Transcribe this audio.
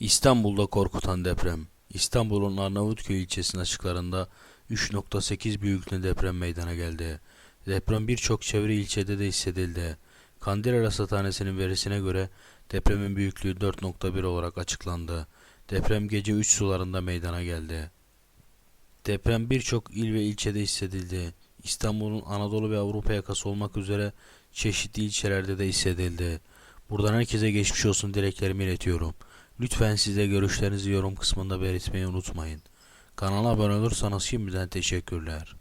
İstanbul'da korkutan deprem. İstanbul'un Arnavutköy ilçesinin açıklarında 3.8 büyüklüğünde deprem meydana geldi. Deprem birçok çevre ilçede de hissedildi. Kandil Rasathanesi'nin verisine göre depremin büyüklüğü 4.1 olarak açıklandı. Deprem gece 3 sularında meydana geldi. Deprem birçok il ve ilçede hissedildi. İstanbul'un Anadolu ve Avrupa yakası olmak üzere çeşitli ilçelerde de hissedildi. Buradan herkese geçmiş olsun dileklerimi iletiyorum. Lütfen siz de görüşlerinizi yorum kısmında belirtmeyi unutmayın. Kanala abone olursanız şimdiden teşekkürler.